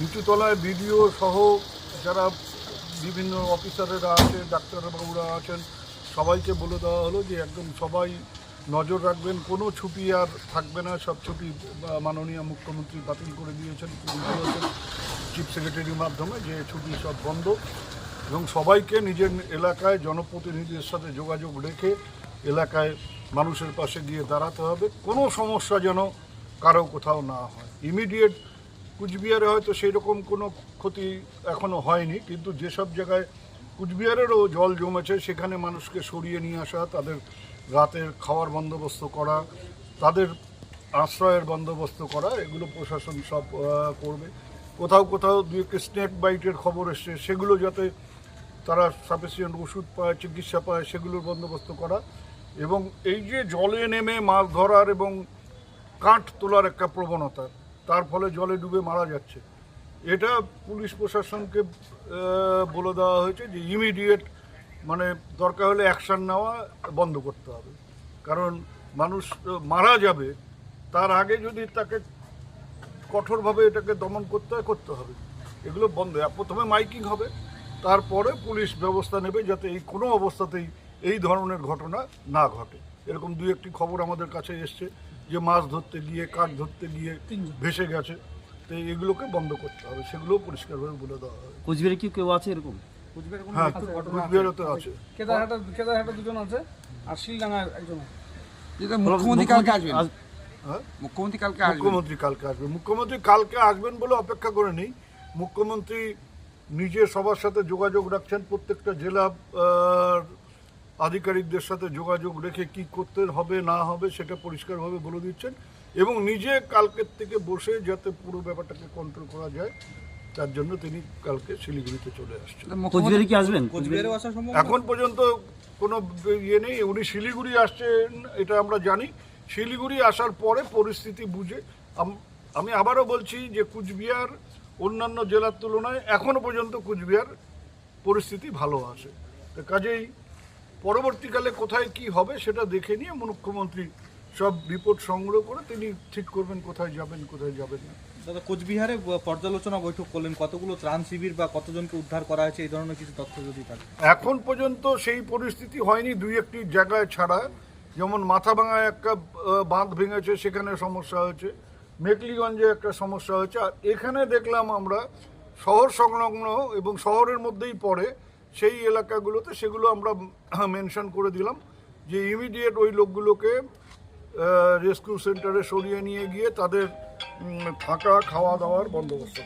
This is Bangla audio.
নিচুতলায় বিডিও সহ যারা বিভিন্ন অফিসারেরা আছে, ডাক্তারবাবুরা আছেন, সবাইকে বলে দেওয়া হলো যে একদম সবাই নজর রাখবেন, কোনো ছুটি আর থাকবে না, সব ছুটি মাননীয় মুখ্যমন্ত্রী বাতিল করে দিয়েছেন চিফ সেক্রেটারির মাধ্যমে যে ছুটি সব বন্ধ। এবং সবাইকে নিজের এলাকায় জনপ্রতিনিধিদের সাথে যোগাযোগ রেখে এলাকায় মানুষের পাশে গিয়ে দাঁড়াতে হবে। কোনো সমস্যা যেন কারও কোথাও না হয়। ইমিডিয়েট কুচবিহারে হয়তো সেই রকম কোনো ক্ষতি এখনও হয়নি, কিন্তু যেসব জায়গায় কুচবিহারেরও জল জমেছে, সেখানে মানুষকে সরিয়ে নিয়ে আসা, তাদের রাতের খাওয়ার বন্দোবস্ত করা, তাদের আশ্রয়ের বন্দোবস্ত করা, এগুলো প্রশাসন সব করবে। কোথাও কোথাও দু একটি স্নেক বাইটের খবর এসছে, সেগুলো যাতে তারা সাফিসিয়েন্ট ওষুধ পায়, চিকিৎসা পায়, সেগুলোর বন্দোবস্ত করা। এবং এই যে জলে নেমে মাছ ধরার এবং কাঠ তোলার একটা প্রবণতা তার ফলে জলে ডুবে মারা যাচ্ছে। এটা পুলিশ প্রশাসনকে বলে দেওয়া হয়েছে যে ইমিডিয়েট মানে দরকার হলে অ্যাকশন নেওয়া বন্ধ করতে হবে। কারণ মানুষ মারা যাবে, তার আগে যদি তাকে কঠোরভাবে এটাকে দমন করতে হয়, করতে হবে। এগুলো বন্ধ। প্রথমে মাইকিং হবে, তারপরে পুলিশ ব্যবস্থা নেবে যাতে এই কোনো অবস্থাতেই এই ধরনের ঘটনা না ঘটে। এরকম দুই একটি খবর আমাদের কাছে এসছে যে মাছ ধরতে গিয়ে কাঠ ধরতে গিয়ে ভেসে গেছে। তো এগুলোকে বন্ধ করতে হবে। সেগুলোও পরিষ্কারভাবে বলে দেওয়া হবে কোচবিহারে কি কেউ আছে এরকম? হ্যাঁ কুচবিহারতে আছে। কেদারহাটে কেদারহাটে দুজন আছে আর একজন আছে। যেটা মুখ্যমন্ত্রী কালকে আসবেন। হ্যাঁ? মুখ্যমন্ত্রী কালকে মুখ্যমন্ত্রী কালকে আসবেন। মুখ্যমন্ত্রী কালকে আসবেন বলে অপেক্ষা করে নেই। মুখ্যমন্ত্রী নিজে সবার সাথে যোগাযোগ রাখছেন প্রত্যেকটা জেলা আধিকারিকদের সাথে যোগাযোগ রেখে কি করতে হবে না হবে সেটা পরিষ্কারভাবে বলে দিচ্ছেন এবং নিজে কালকের থেকে বসে যাতে পুরো ব্যাপারটাকে কন্ট্রোল করা যায় তার জন্য তিনি কালকে শিলিগুড়িতে চলে আসছেন। কোচবিহারে কি আসবেন? এখন পর্যন্ত কোনো ইয়ে নেই উনি শিলিগুড়ি আসছেন এটা আমরা জানি। শিলিগুড়ি আসার পরে পরিস্থিতি বুঝে আম- আমি আবারও বলছি যে কুচবিহার অন্যান্য জেলার তুলনায় এখনও পর্যন্ত কুচবিহার পরিস্থিতি ভালো আছে। তো কাজেই পরবর্তীকালে কোথায় কি হবে সেটা দেখে নিয়ে মুখ্যমন্ত্রী সব রিপোর্ট সংগ্রহ করে তিনি ঠিক করবেন কোথায় যাবেন কোথায় যাবেন না। দাদা কোচবিহারে পর্যালোচনা বৈঠক করলেন। কতগুলো ত্রাণ শিবির বা কতজনকে উদ্ধার করা হয়েছে এই ধরনের কিছু তথ্য যদি থাকে এখন পর্যন্ত সেই পরিস্থিতি হয়নি দুই একটি জায়গায় ছাড়া। যেমন মাথাভাঙায় একটা বাঁধ ভেঙেছে সেখানে সমস্যা হয়েছে। মেকলিগঞ্জে একটা সমস্যা হয়েছে। আর এখানে দেখলাম আমরা শহর সংলগ্ন এবং শহরের মধ্যেই পড়ে সেই এলাকাগুলোতে সেগুলো আমরা মেনশন করে দিলাম যে ইমিডিয়েট ওই লোকগুলোকে রেস্কিউ সেন্টারে সরিয়ে নিয়ে গিয়ে তাদের থাকা খাওয়া দাওয়ার বন্দোবস্ত।